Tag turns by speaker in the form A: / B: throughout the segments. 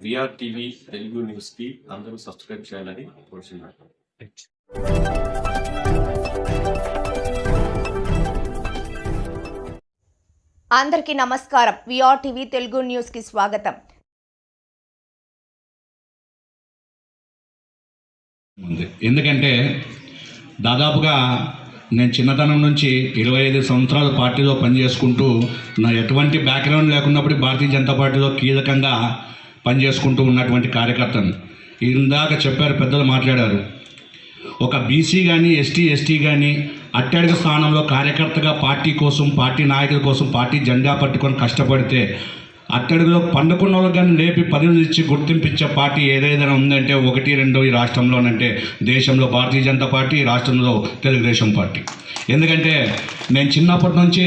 A: VR TV Telugu న్యూస్కి అందరూ subscribe చేయాలని కోరుచున్నాను.
B: అందరికీ నమస్కారం. విఆర్ టీవీ తెలుగు న్యూస్కి స్వాగతం.
C: ఎందుకంటే దాదాపుగా నేను చిన్నతనం నుంచి ఇరవై ఐదు సంవత్సరాల పార్టీలో పనిచేసుకుంటూ నా ఎటువంటి బ్యాక్గ్రౌండ్ లేకున్నప్పుడు భారతీయ జనతా పార్టీలో కీలకంగా పనిచేసుకుంటూ ఉన్నటువంటి కార్యకర్తను. ఇందాక చెప్పారు పెద్దలు మాట్లాడారు. ఒక బీసీ కానీ ఎస్టీ ఎస్టీ కానీ అట్టడుగు స్థానంలో కార్యకర్తగా పార్టీ కోసం పార్టీ నాయకుల కోసం పార్టీ జెండా పట్టుకొని కష్టపడితే అట్టడుగులో పండుకున్న వాళ్ళకి కానీ లేపి పదవులు ఇచ్చి గుర్తింపించే పార్టీ ఏదైనా ఉందంటే ఒకటి రెండు ఈ రాష్ట్రంలోనంటే దేశంలో భారతీయ జనతా పార్టీ ఈ రాష్ట్రంలో తెలుగుదేశం పార్టీ. ఎందుకంటే నేను చిన్నప్పటి నుంచి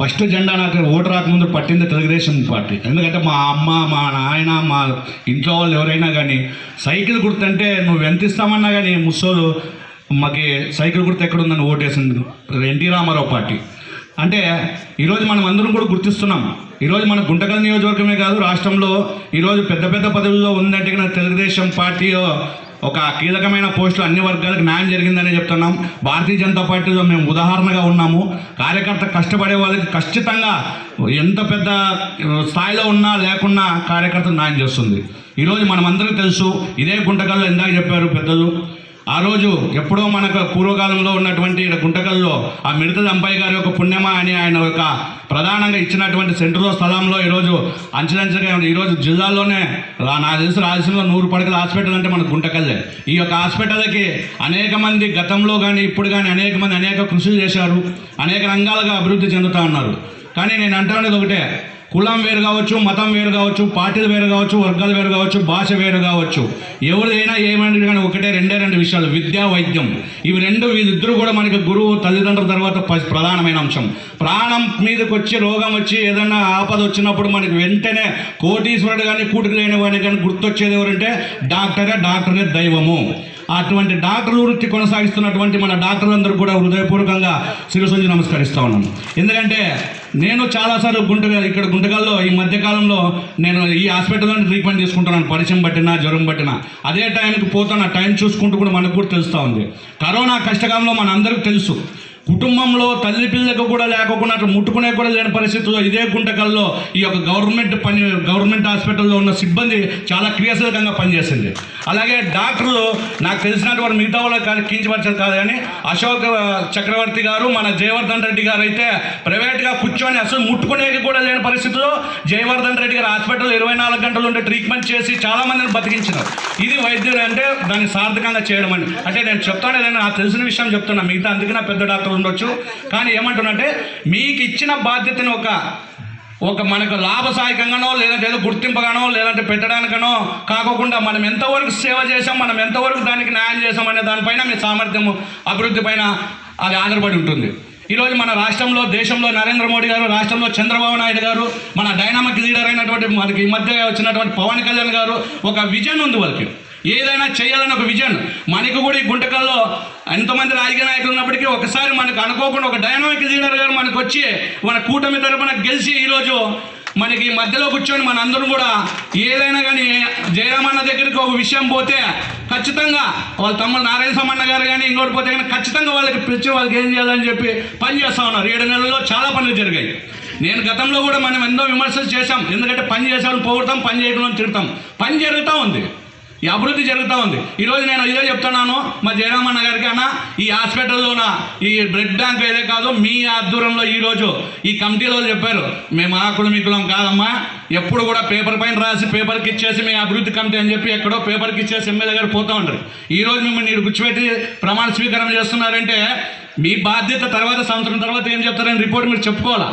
C: ఫస్ట్ జెండా నాకు ఓటు రాకముందు పట్టింది తెలుగుదేశం పార్టీ. ఎందుకంటే మా అమ్మ మా నాయన మా ఇంట్లో వాళ్ళు ఎవరైనా కానీ సైకిల్ గుర్తంటే నువ్వు ఎంత ఇస్తామన్నా కానీ ముసోలు మాకి సైకిల్ గుర్తు ఎక్కడుందని ఓటేసింది. N T Rama Rao party. అంటే ఈరోజు మనం అందరం కూడా గుర్తిస్తున్నాం. ఈరోజు మన గుంటకల్ నియోజకవర్గమే కాదు రాష్ట్రంలో ఈరోజు పెద్ద పెద్ద పదవుల్లో ఉందంటే కనుక తెలుగుదేశం పార్టీ ఒక కీలకమైన పోస్టులు అన్ని వర్గాలకు న్యాయం జరిగిందని చెప్తున్నాం. భారతీయ జనతా పార్టీలో మేము ఉదాహరణగా ఉన్నాము. కార్యకర్త కష్టపడే వాళ్ళకి ఖచ్చితంగా ఎంత పెద్ద స్థాయిలో ఉన్నా లేకున్నా కార్యకర్త న్యాయం చేస్తుంది. ఈరోజు మనమందరికీ తెలుసు ఇదే గుంటకల్లో ఇందాక చెప్పారు పెద్దలు ఆ రోజు ఎప్పుడో మనకు పూర్వకాలంలో ఉన్నటువంటి ఈడ గుంటకల్లో ఆ మిడత అంబాయి గారి యొక్క పుణ్యమా అని ఆయన ఒక ప్రధానంగా ఇచ్చినటువంటి సెంటర్లో స్థలంలో ఈరోజు అంచెలంచెగా ఉంది. ఈరోజు జిల్లాలోనే రా- నాకు తెలిసి రాయలసీమలో నూరు పడకల హాస్పిటల్ అంటే మన గుంటకల్లే ఈ యొక్క హాస్పిటల్కి అనేక మంది గతంలో కానీ ఇప్పుడు కానీ అనేక మంది అనేక కృషులు చేశారు అనేక రంగాలుగా అభివృద్ధి చెందుతూ ఉన్నారు కానీ నేను అంటున్నది ఒకటే కులం వేరు కావచ్చు మతం వేరు కావచ్చు పార్టీలు వేరు కావచ్చు వర్గాలు వేరు కావచ్చు భాష వేరు కావచ్చు. ఎవరిదైనా ఏమైనా కానీ ఒకటే రెండే రెండు విషయాలు విద్యా వైద్యం. ఇవి రెండు వీళ్ళిద్దరూ కూడా మనకి గురువు తల్లిదండ్రుల తర్వాత ప్రధానమైన అంశం. ప్రాణం మీదకి వచ్చి రోగం వచ్చి ఏదైనా ఆపద వచ్చినప్పుడు మనకి వెంటనే కోటీశ్వరుడు కానీ కూటికి లేని వాడిని కానీ గుర్తొచ్చేది ఎవరంటే డాక్టరే డాక్టరే దైవము. అటువంటి డాక్టర్ వృత్తి కొనసాగిస్తున్నటువంటి మన డాక్టర్లందరూ కూడా హృదయపూర్వకంగా శిరసొంచి నమస్కరిస్తూ ఉన్నాను ఎందుకంటే నేను చాలాసార్లు గుంటగా ఇక్కడ గుంటకల్లో ఈ మధ్యకాలంలో నేను ఈ హాస్పిటల్లో ట్రీట్మెంట్ తీసుకుంటున్నాను. పరిచయం పట్టినా జ్వరం పట్టినా. అదే టైంకి పోతున్న టైం చూసుకుంటూ కూడా మనకు కూడా తెలుస్తూ ఉంది. కరోనా కష్టకాలంలో మన అందరికీ తెలుసు. కుటుంబంలో తల్లి పిల్లలకు కూడా లేకుండా ముట్టుకునే కూడా లేని పరిస్థితుల్లో ఇదే గుంటకల్లో ఈ యొక్క గవర్నమెంట్ పని గవర్నమెంట్ హాస్పిటల్లో ఉన్న సిబ్బంది చాలా క్రియాశీలకంగా పనిచేసింది. అలాగే డాక్టర్లు నాకు తెలిసినటువంటి మిగతా వాళ్ళకి కానీ కించపరిచేది కాదు కానీ అశోక్ చక్రవర్తి గారు మన జయవర్ధన్ రెడ్డి గారు అయితే ప్రైవేట్గా కూర్చొని అసలు ముట్టుకునేకి కూడా లేని పరిస్థితుల్లో జయవర్ధన్ రెడ్డి గారు హాస్పిటల్ ఇరవై నాలుగు గంటలు ఉండే ట్రీట్మెంట్ చేసి చాలా మందిని బతికించినారు. ఇది వైద్యులు అంటే దాన్ని సార్థకంగా చేయడం అని అంటే నేను చెప్తాను నేను నాకు తెలిసిన విషయం చెప్తున్నా. మిగతా అందుకే నా పెద్ద డాక్టర్ ఉండొచ్చు. కానీ ఏమంటున్నంటే మీకు ఇచ్చిన బాధ్యతని ఒక ఒక మనకు లాభసాయకంగానో లేదంటే ఏదో గుర్తింపుగానో లేదంటే పెట్టడానికనో కాకోకుండా మనం ఎంతవరకు సేవ చేసాం మనం ఎంతవరకు దానికి న్యాయం చేసాం అనే దానిపైన మీ సామర్థ్యము అభివృద్ధి పైన అది ఆధారపడి ఉంటుంది. ఈరోజు మన రాష్ట్రంలో దేశంలో నరేంద్ర మోడీ గారు రాష్ట్రంలో చంద్రబాబు నాయుడు గారు మన డైనామిక్ లీడర్ అయినటువంటి మనకి ఈ మధ్య వచ్చినటువంటి పవన్ కళ్యాణ్ గారు ఒక విజన్ ఉంది వాళ్ళకి. ఏదైనా చేయాలని ఒక విజన్. మనకు కూడా ఈ గుంటకల్లో ఎంతమంది రాజకీయ నాయకులు ఉన్నప్పటికీ ఒకసారి మనకు అనుకోకుండా ఒక డైనామిక్ లీడర్ గారు మనకు వచ్చి మన కూటమి తరపున గెలిచి ఈరోజు మనకి మధ్యలో కూర్చొని మన అందరం కూడా ఏదైనా కానీ జయరామన్న దగ్గరికి ఒక విషయం పోతే ఖచ్చితంగా వాళ్ళ తమ్ముడు నారాయణ సమ్మన్న గారు కానీ ఇంకోటి పోతే కానీ ఖచ్చితంగా వాళ్ళకి పిలిచి వాళ్ళకి ఏం చేయాలని చెప్పి పని చేస్తూ ఉన్నారు. ఏడు నెలల్లో చాలా పనులు జరిగాయి. నేను గతంలో కూడా మనం ఎన్నో విమర్శలు చేశాం. ఎందుకంటే పని చేసేవాళ్ళని పోగొడతాం పని చేయకుండా తిడతాం. పని జరుగుతూ ఉంది. ఈ అభివృద్ధి జరుగుతూ ఉంది. ఈరోజు నేను ఇదే చెప్తున్నాను. మా జయరామన్న గారికి అన్న ఈ హాస్పిటల్లోన ఈ బ్లడ్ బ్యాంక్ ఏదే కాదు మీ ఆధ్వర్యంలో ఈరోజు ఈ కమిటీలో చెప్పారు మేము ఆకులు మీకులం కాదమ్మా. ఎప్పుడు కూడా పేపర్ పైన రాసి పేపర్కి ఇచ్చేసి మీ అభివృద్ధి కమిటీ అని చెప్పి ఎక్కడో పేపర్కి ఇచ్చేసి ఎమ్మెల్యే గారు పోతూ ఉంటారు ఈరోజు మిమ్మల్ని మీరు కూర్చోబెట్టి ప్రమాణ స్వీకారం చేస్తున్నారంటే మీ బాధ్యత తర్వాత సంవత్సరం తర్వాత ఏం చెప్తారని రిపోర్ట్ మీరు చెప్పుకోవాలా?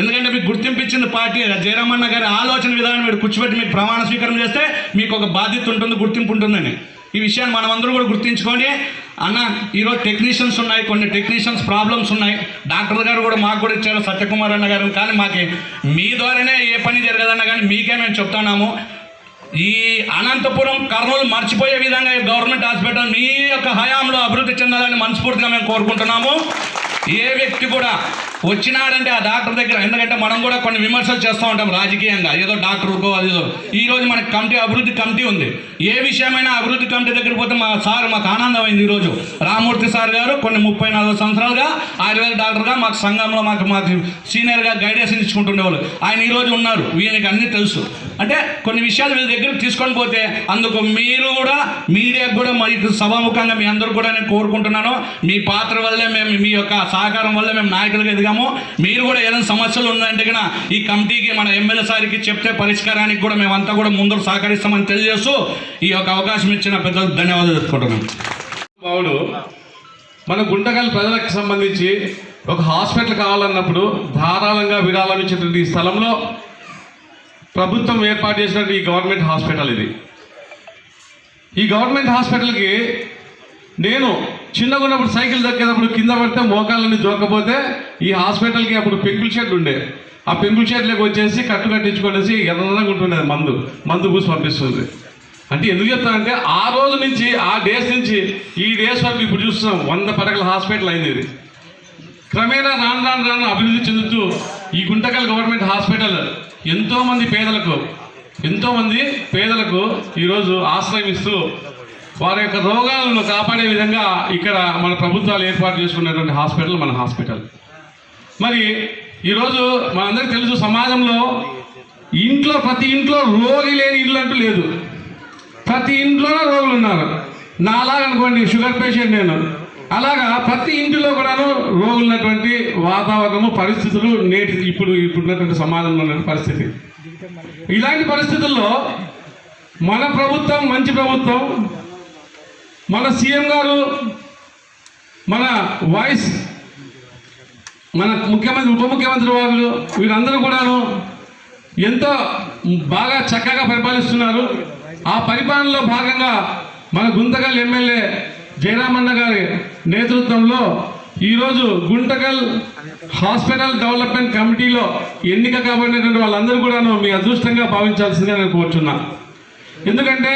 C: ఎందుకంటే మీకు గుర్తింపు ఇచ్చింది పార్టీ జయరామన్న గారి ఆలోచన విధానం మీరు కూర్చోబెట్టి మీకు ప్రమాణ స్వీకారం చేస్తే మీకు ఒక బాధ్యత ఉంటుంది గుర్తింపు ఉంటుందని. ఈ విషయాన్ని మనం అందరూ కూడా గుర్తించుకోండి. అన్న ఈరోజు టెక్నీషియన్స్ ఉన్నాయి కొన్ని టెక్నీషియన్స్ ప్రాబ్లమ్స్ ఉన్నాయి. డాక్టర్ గారు కూడా మాకు కూడా ఇచ్చారు సత్యకుమార్ అన్న గారు. కానీ మాకు మీ ద్వారానే ఏ పని జరగదన్న కానీ మీకే మేము చెప్తున్నాము. ఈ అనంతపురం కర్నూలు మర్చిపోయే విధంగా ఈ గవర్నమెంట్ హాస్పిటల్ మీ యొక్క హయాంలో అభివృద్ధి చెందాలని మనస్ఫూర్తిగా మేము కోరుకుంటున్నాము. ఏ వ్యక్తి కూడా వచ్చినాడంటే ఆ డాక్టర్ దగ్గర ఎందుకంటే మనం కూడా కొన్ని విమర్శలు చేస్తూ ఉంటాం రాజకీయంగా. ఏదో డాక్టర్కో అదేదో ఈ రోజు మనకి కమిటీ అభివృద్ధి కమిటీ ఉంది. ఏ విషయమైనా అభివృద్ధి కమిటీ దగ్గర పోతే మా సార్ మాకు ఆనందమైంది ఈరోజు. రామూర్తి సార్ గారు కొన్ని ముప్పై నాలుగు సంవత్సరాలుగా ఆయుర్వేద డాక్టర్గా మాకు సంఘంలో మాకు మాకు సీనియర్గా గైడెన్స్ ఇచ్చుకుంటుండేవాళ్ళు. ఆయన ఈరోజు ఉన్నారు వీళ్ళకి అన్నీ తెలుసు. అంటే కొన్ని విషయాలు వీళ్ళ దగ్గర తీసుకొని పోతే అందుకు మీరు కూడా మీడియాకు కూడా మరి సభాముఖంగా మీ అందరూ కూడా నేను కోరుకుంటున్నాను. మీ పాత్ర వల్లే మేము మీ యొక్క సహకారం వల్ల మేము నాయకులుగా ఎదిగాము మీరు కూడా ఏదైనా సమస్యలు ఉన్నాయంటే కనుక ఈ కమిటీకి మన ఎమ్మెల్యే సార్కి చెప్తే పరిష్కారానికి కూడా మేమంతా కూడా ముందు సహకరిస్తామని తెలియజేస్తూ ఈ యొక్క అవకాశం ఇచ్చిన పెద్దలకు ధన్యవాదాలు చెప్పుకుంటున్నాం
D: బావుడు మన గుంటకల్ ప్రజలకు సంబంధించి ఒక హాస్పిటల్ కావాలన్నప్పుడు ధారాళంగా విరాళం ఇచ్చేటువంటి ఈ స్థలంలో ప్రభుత్వం ఏర్పాటు చేసినటువంటి ఈ గవర్నమెంట్ హాస్పిటల్ ఇది. ఈ గవర్నమెంట్ హాస్పిటల్కి నేను చిన్నగా ఉన్నప్పుడు సైకిల్ దక్కేటప్పుడు కింద పడితే మోకాళ్ళని జోకపోతే ఈ హాస్పిటల్కి అప్పుడు పెంకుల షెడ్ ఉండే. ఆ పెంకుల షెడ్లోకి వచ్చేసి కట్టు కట్టించుకునేసి ఎర్రగా ఉంటుండేది మందు. మందు పూసి పంపిస్తుంది. అంటే ఎందుకు చెప్తానంటే ఆ రోజు నుంచి ఆ డేస్ నుంచి ఈ డేస్ వరకు ఇప్పుడు చూస్తున్నాం వంద పడకల హాస్పిటల్ అయింది. ఇది క్రమేణా రాను రాను రాను అభివృద్ధి చెందుతూ ఈ గుంటకల్ గవర్నమెంట్ హాస్పిటల్ ఎంతోమంది పేదలకు ఎంతోమంది పేదలకు ఈరోజు ఆశ్రయం ఇస్తూ వారి యొక్క రోగాలను కాపాడే విధంగా ఇక్కడ మన ప్రభుత్వాలు ఏర్పాటు చేసుకున్నటువంటి హాస్పిటల్ మన హాస్పిటల్. మరి ఈరోజు మనందరికీ తెలుసు సమాజంలో ఇంట్లో ప్రతి ఇంట్లో రోగి లేని ఇల్లు అంటూ లేదు. ప్రతి ఇంట్లోనే రోగులు ఉన్నారు నాలాగనుకోండి షుగర్ పేషెంట్ నేను. అలాగా ప్రతి ఇంటిలో కూడాను రోగులు ఉన్నటువంటి వాతావరణము పరిస్థితులు నేటి ఇప్పుడు ఇప్పుడున్నటువంటి సమాజంలో ఉన్న పరిస్థితి. ఇలాంటి పరిస్థితుల్లో మన ప్రభుత్వం మంచి ప్రభుత్వం మన సీఎం గారు మన వాయిస్ మన ముఖ్యమంత్రి ఉప ముఖ్యమంత్రి వాళ్ళు వీరందరూ కూడాను ఎంతో బాగా చక్కగా పరిపాలిస్తున్నారు. ఆ పరిపాలనలో భాగంగా మన గుంతకల్ ఎమ్మెల్యే జయరామన్న గారి నేతృత్వంలో ఈరోజు గుంటకల్ హాస్పిటల్ డెవలప్మెంట్ కమిటీలో ఎన్నిక కాబడినటువంటి వాళ్ళందరూ కూడాను మీ అదృష్టంగా భావించాల్సిందిగా నేను కోరుచున్నా. ఎందుకంటే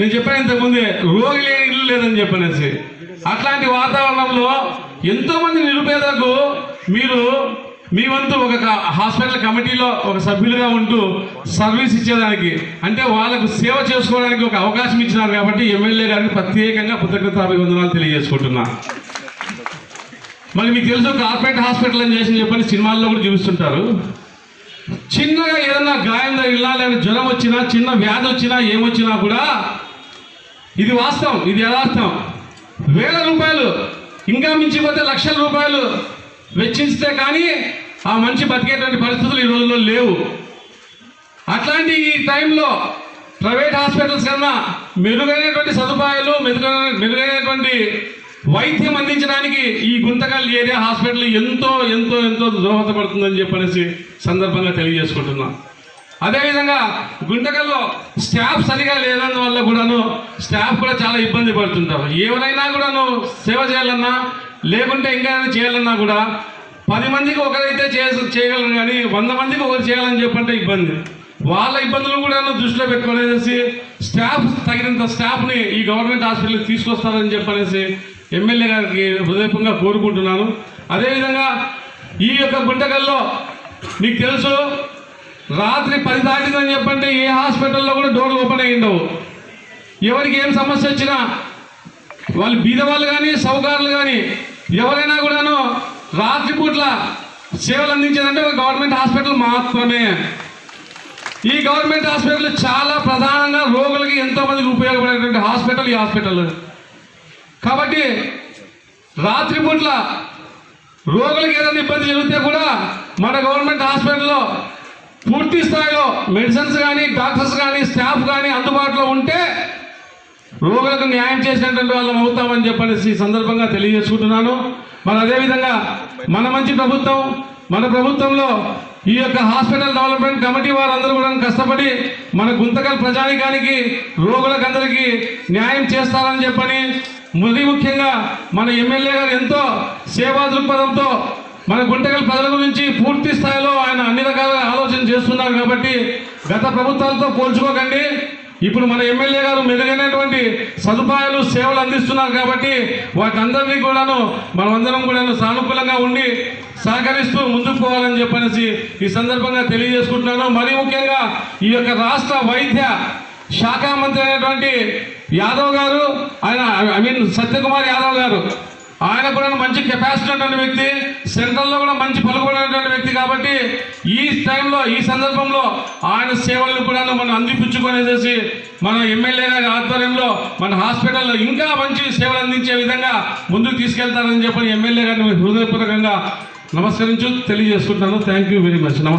D: నేను చెప్పాను ఇంతకుముందే రోగి లేని ఇల్లు లేదని చెప్పనేసి. అట్లాంటి వాతావరణంలో ఎంతోమంది నిరుపేదలకు మీరు మీ వంతు ఒక హాస్పిటల్ కమిటీలో ఒక సభ్యులుగా ఉంటూ సర్వీస్ ఇచ్చేదానికి అంటే వాళ్ళకు సేవ చేసుకోవడానికి ఒక అవకాశం ఇచ్చినారు కాబట్టి ఎమ్మెల్యే గారికి ప్రత్యేకంగా కృతజ్ఞతాభివందనాలు తెలియజేసుకుంటున్నా. మరి మీకు తెలుసు కార్పొరేట్ హాస్పిటల్ అని చేసి చెప్పని సినిమాల్లో కూడా చూపిస్తుంటారు. చిన్నగా ఏదన్నా గాయం తగిలినా లేదా జ్వరం వచ్చినా చిన్న వ్యాధి వచ్చినా ఏమొచ్చినా కూడా ఇది వాస్తవం ఇది యథార్థం. వేల రూపాయలు ఇంకా మించిపోతే లక్షల రూపాయలు వెచ్చిస్తే కానీ ఆ మనిషి బతికేటువంటి పరిస్థితులు ఈ రోజుల్లో లేవు. అట్లాంటి ఈ టైంలో ప్రైవేట్ హాస్పిటల్స్ కన్నా మెరుగైనటువంటి సదుపాయాలు మెరుగైన మెరుగైనటువంటి వైద్యం అందించడానికి ఈ గుంతకల్ ఏరియా హాస్పిటల్ ఎంతో ఎంతో ఎంతో దోహదపడుతుందని చెప్పనేసి సందర్భంగా తెలియజేసుకుంటున్నాను అదేవిధంగా గుంటకల్లో స్టాఫ్ సరిగా లేనందు వల్ల కూడాను స్టాఫ్ కూడా చాలా ఇబ్బంది పడుతుంటారు. ఎవరైనా కూడాను సేవ చేయాలన్నా లేకుంటే ఇంకా చేయాలన్నా కూడా పది మందికి ఒకరైతే చేయ చేయగలరు కానీ వంద మందికి ఒకరు చేయాలని చెప్పంటే ఇబ్బంది. వాళ్ళ ఇబ్బందులు కూడా దృష్టిలో పెట్టుకునేసి స్టాఫ్ తగినంత స్టాఫ్ని ఈ గవర్నమెంట్ హాస్పిటల్కి తీసుకొస్తారని చెప్పనేసి ఎమ్మెల్యే గారికి హృదయపంగా కోరుకుంటున్నాను. అదేవిధంగా ఈ యొక్క గుంటకల్లో మీకు తెలుసు రాత్రి పది దాటిందని చెప్పంటే ఏ హాస్పిటల్లో కూడా డోర్లు ఓపెన్ అయ్యిండవు. ఎవరికి ఏం సమస్య వచ్చినా వాళ్ళు బీదవాళ్ళు కానీ సౌకారులు కానీ ఎవరైనా కూడాను రాత్రిపూట్ల సేవలు అందించేదంటే ఒక గవర్నమెంట్ హాస్పిటల్ మాత్రమే. ఈ గవర్నమెంట్ హాస్పిటల్ చాలా ప్రధానంగా రోగులకి ఎంతో మందికి ఉపయోగపడేటువంటి హాస్పిటల్ ఈ హాస్పిటల్. కాబట్టి రాత్రిపూట్ల రోగులకు ఏదైనా ఇబ్బంది జరిగితే కూడా మన గవర్నమెంట్ హాస్పిటల్లో పూర్తి స్థాయిలో మెడిసిన్స్ కానీ డాక్టర్స్ కానీ స్టాఫ్ కానీ అందుబాటులో ఉంటే రోగులకు న్యాయం చేసినటువంటి వాళ్ళం అవుతామని చెప్పనేసి ఈ సందర్భంగా తెలియజేసుకుంటున్నాను. మరి అదేవిధంగా మన మంచి ప్రభుత్వం మన ప్రభుత్వంలో ఈ యొక్క హాస్పిటల్ డెవలప్మెంట్ కమిటీ వారందరూ కూడా కష్టపడి మన గుంతకల్ ప్రజానికానికి రోగులకందరికీ న్యాయం చేస్తారని చెప్పని మరీ ముఖ్యంగా మన ఎమ్మెల్యే గారు ఎంతో సేవా దృక్పథంతో మన గుంటకల్ ప్రజల గురించి పూర్తి స్థాయిలో ఆయన అన్ని రకాలుగా ఆలోచన చేస్తున్నారు కాబట్టి గత ప్రభుత్వాలతో పోల్చుకోకండి. ఇప్పుడు మన ఎమ్మెల్యే గారు మెరుగైనటువంటి సదుపాయాలు సేవలు అందిస్తున్నారు కాబట్టి వాటందరినీ కూడాను మనమందరం కూడాను సానుకూలంగా ఉండి సహకరిస్తూ ముందుకు పోవాలని చెప్పనేసి ఈ సందర్భంగా తెలియజేసుకుంటున్నాను. మరీ ముఖ్యంగా ఈ యొక్క రాష్ట్ర వైద్య శాఖ మంత్రి అయినటువంటి యాదవ్ గారు ఆయన ఐ మీన్ సత్యకుమార్ యాదవ్ గారు ఆయన కూడా మంచి కెపాసిటీ ఉన్నటువంటి వ్యక్తి సెంట్రల్లో కూడా మంచి పలుకుబడినటువంటి వ్యక్తి కాబట్టి ఈ టైంలో ఈ సందర్భంలో ఆయన సేవలను కూడా మనం అందిపుచ్చుకొనేసేసి మన ఎమ్మెల్యే గారి ఆధ్వర్యంలో మన హాస్పిటల్లో ఇంకా మంచి సేవలు అందించే విధంగా ముందుకు తీసుకెళ్తారని చెప్పని ఎమ్మెల్యే గారిని హృదయపూర్వకంగా నమస్కరించు తెలియజేసుకుంటాను. థ్యాంక్ యూ వెరీ మచ్ నమస్తే.